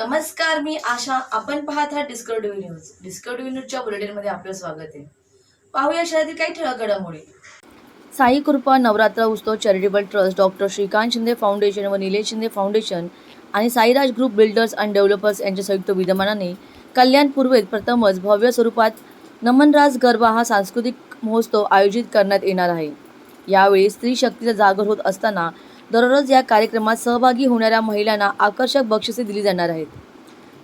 नमस्कार मी आशा. आपण पाहत आहात डिस्कवरी न्यूज डिस्कवरी न्यूजच्या बुलेटिनमध्ये आपलं स्वागत आहे. पाहूया शहरातील काही ठळक घडामोडी साई कृपा नवरात्र उत्सव charitable trust doctor Shrikant Shinde foundation व निलेश शिंदे फाउंडेशन आणि Sairaj group builders and developers यांच्या संयुक्त विद्यमानाने कल्याण पूर्वेत प्रथमच भव्य स्वरूपात नमनराज गरबा हा सांस्कृतिक महोत्सव आयोजित करण्यात येणार आहे. यावेळी स्त्री शक्तीचा जागर होत असताना दररोज या कार्यक्रमात सहभागी होणाऱ्या महिलांना आकर्षक बक्षिसे दिली जाणार आहेत.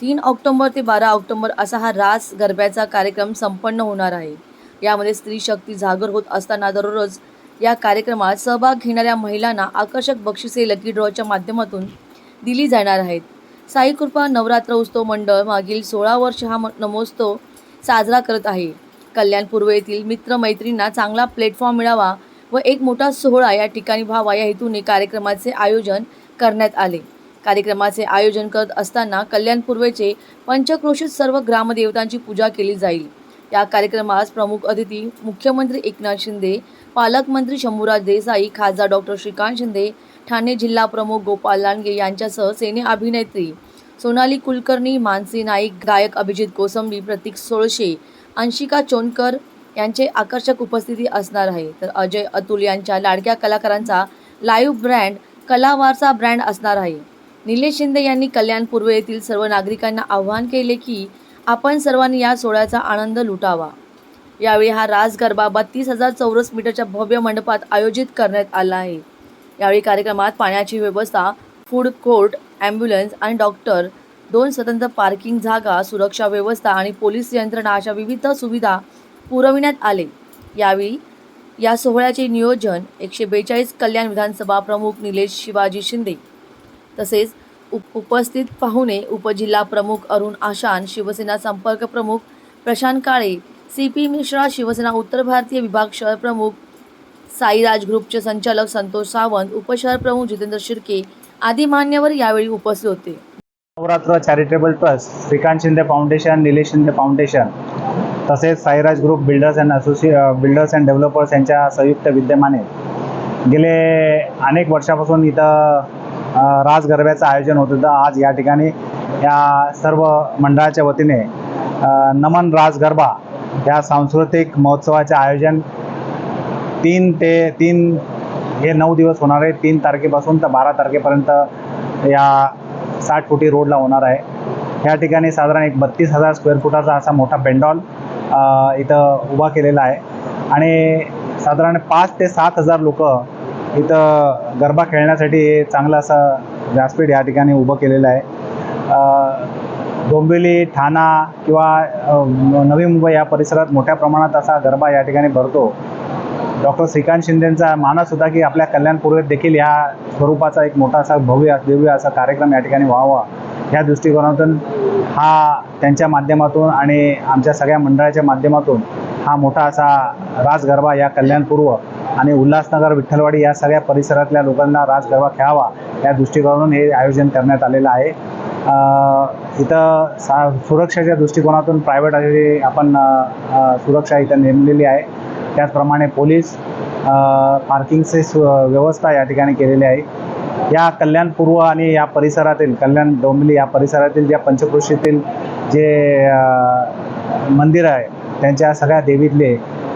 तीन ऑक्टोबर ते बारा ऑक्टोबर असा हा रास गरब्याचा कार्यक्रम संपन्न होणार आहे. यामध्ये स्त्री शक्ती जागर होत असताना दररोज या कार्यक्रमात सहभाग घेणाऱ्या महिलांना आकर्षक बक्षिसे लकी ड्रॉच्या माध्यमातून दिली जाणार आहेत. साई कृपा नवरात्र उत्सव मंडळ मागील सोळा वर्ष हा म- नमोत्सव साजरा करत आहे. कल्याण पूर्व येथील मित्रमैत्रींना चांगला प्लॅटफॉर्म मिळावा व एक मोठा सोहळा या ठिकाणी व्हावा या हेतूने कार्यक्रमाचे आयोजन करण्यात आले. कार्यक्रमाचे आयोजन करत असताना कल्याण पूर्वेचे पंचक्रोशीत सर्व ग्रामदेवतांची पूजा केली जाईल. या कार्यक्रमास प्रमुख अतिथी मुख्यमंत्री एकनाथ शिंदे पालकमंत्री शंभूराज देसाई खासदार डॉक्टर श्रीकांत शिंदे ठाणे जिल्हा प्रमुख गोपाल लांडगे यांच्यासह सेने अभिनेत्री सोनाली कुलकर्णी मानसी नाईक गायक अभिजित कोसंबी प्रतीक सोळशे अंशिका चोनकर यांचे आकर्षक उपस्थिती असणार आहे. तर अजय अतुल यांच्या लाडक्या कलाकारांचा लाईव्ह ब्रँड कलावारचा ब्रँड असणार आहे. निलेश शिंदे यांनी कल्याण पूर्व येथील सर्व नागरिकांना आवाहन केले की आपण सर्वांनी या सोहळ्याचा आनंद लुटावा. यावेळी हा रास गरबा बत्तीस हजार चौरस मीटरच्या भव्य मंडपात आयोजित करण्यात आला आहे. यावेळी कार्यक्रमात पाण्याची व्यवस्था फूड कोर्ट ॲम्ब्युलन्स आणि डॉक्टर दोन स्वतंत्र पार्किंग जागा सुरक्षा व्यवस्था आणि पोलीस यंत्रणा अशा विविध सुविधा पुरविण्यात आले. यावेळी या सोहळ्याचे नियोजन एकशे बेचाळीस कल्याण विधानसभा प्रमुख निलेश शिवाजी शिंदे तसेच उप उपस्थित पाहुणे उपजिल्हा प्रमुख अरुण आशान शिवसेना संपर्क प्रमुख प्रशांत काळे सी पी मिश्रा शिवसेना उत्तर भारतीय विभाग शहर प्रमुख साईराज ग्रुपचे संचालक संतोष सावंत उपशहर प्रमुख जितेंद्र शिर्के आदी मान्यवर यावेळी उपस्थित होते. Navratra charitable trust Shrikant Shinde foundation Nilesh Shinde foundation तसेच Sairaj group builders and associate builders and developers यांच्या संयुक्त विद्यमाने गेले अनेक वर्षापासून इथं राज गरब्याचं आयोजन होत होतं. आज या ठिकाणी या सर्व मंडळाच्या वतीने नमन राज गरबा या सांस्कृतिक महोत्सवाचे आयोजन तीन ते तीन हे नऊ दिवस होणार आहे. तीन तारखेपासून तर बारा तारखेपर्यंत या साठ फुटी रोडला होणार आहे. या ठिकाणी साधारण एक बत्तीस हजार स्क्वेअर फुटाचा असा मोठा पेंडॉल इथं उभा केलेला आहे. आणि साधारण पाच ते सात हजार लोक इथं गरबा खेळण्यासाठी चांगलं असं व्यासपीठ या ठिकाणी उभं केलेलं आहे. डोंबिवली ठाणा किंवा नवी मुंबई या परिसरात मोठ्या प्रमाणात असा गरबा या ठिकाणी भरतो. डॉक्टर श्रीकांत शिंदेंचा मानस होता की आपल्या कल्याणपूर्वेत देखील ह्या स्वरूपाचा एक मोठा असा भव्य दिव्य असा कार्यक्रम या ठिकाणी व्हावा. ह्या दृष्टिकोनातून हा त्यांच्या माध्यमातून आणि आमच्या सगळ्या मंडळाच्या माध्यमातून हा मोठा असा राजगरबा या कल्याणपूर्व आणि उल्हासनगर विठ्ठलवाडी या सगळ्या परिसरातल्या लोकांना राजगरबा खेळावा या दृष्टिकोनातून हे आयोजन करण्यात आलेलं आहे. इथं सा सुरक्षेच्या दृष्टिकोनातून प्रायव्हेट अशी आपण सुरक्षा इथं नेमलेली आहे. त्याचप्रमाणे पोलीस पार्किंगचे सु व्यवस्था या ठिकाणी केलेली आहे. या कल्याण पूर्व आणि या परिसरातील कल्याण डोंबिवली या परिसरातील ज्या पंचकृषीतील जे मंदिर आहे त्यांच्या सगळ्या देवीतले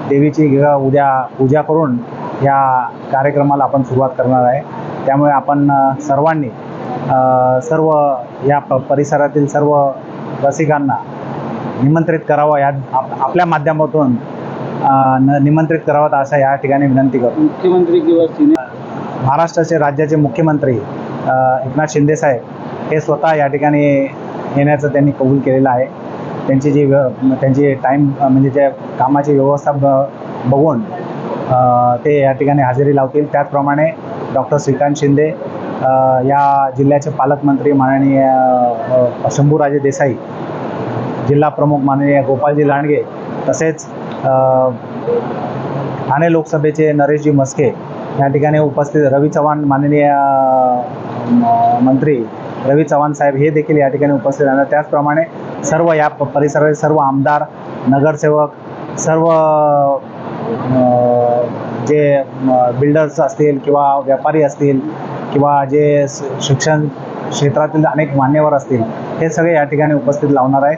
देवीची उद्या पूजा करून या कार्यक्रमाला आपण सुरुवात करणार आहे. त्यामुळे आपण सर्वांनी सर्व या प परिसरातील सर्व रसिकांना निमंत्रित करावं या आप आपल्या माध्यमातून न निमंत्रित करावं असा या ठिकाणी विनंती करतो. मुख्यमंत्री किंवा महाराष्ट्राचे राज्याचे मुख्यमंत्री एकनाथ शिंदेसाहेब हे स्वतः या ठिकाणी येण्याचं त्यांनी कबूल केलेलं आहे. त्यांची जी व्य त्यांची टाईम म्हणजे ज्या कामाची व्यवस्था ब बघून ते या ठिकाणी हजेरी लावतील. त्याचप्रमाणे डॉक्टर श्रीकांत शिंदे या जिल्ह्याचे पालकमंत्री माननीय शंभूराजे देसाई जिल्हा प्रमुख माननीय गोपालजी लांडगे तसेच ठाणे लोकसभेचे नरेशजी मस्के या ठिकाणी उपस्थित रवी चव्हाण माननीय म- मंत्री रवी चव्हाण साहेब हे देखील या ठिकाणी उपस्थित राहणार. त्याचप्रमाणे सर्व या परिसरातील सर्व आमदार नगरसेवक सर्व जे बिल्डर्स असतील किंवा व्यापारी असतील किंवा जे शिक्षण क्षेत्रातील अनेक मान्यवर असतील हे सगळे या ठिकाणी उपस्थित लावणार आहे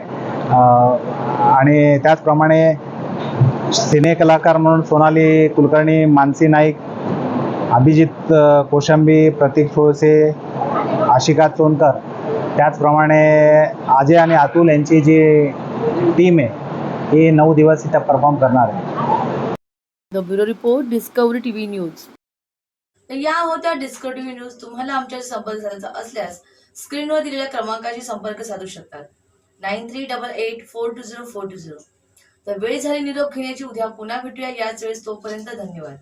आणि त्याचप्रमाणे सिने कलाकार म्हणून सोनाली कुलकर्णी मानसी नाईक अभिजित कोशंबी प्रतीक ठोळसे आशिका चोनकर. त्याचप्रमाणे अजय आणि अतुल यांची जी टीम आहे ही नऊ दिवस इथं परफॉर्म करणार आहे. The bureau report Discovery TV news तर या होत्या डिस्कवरी टीव्ही न्यूज तुम्हाला आमच्याशी संपर्क साधायचा असल्यास स्क्रीनवर दिलेल्या क्रमांकाशी संपर्क साधू शकतात. Nine three double eight four two zero four two zero तर वेळ झाली निरोप घेण्याची. उद्या पुन्हा भेटूया. याच वेळेस तोपर्यंत धन्यवाद.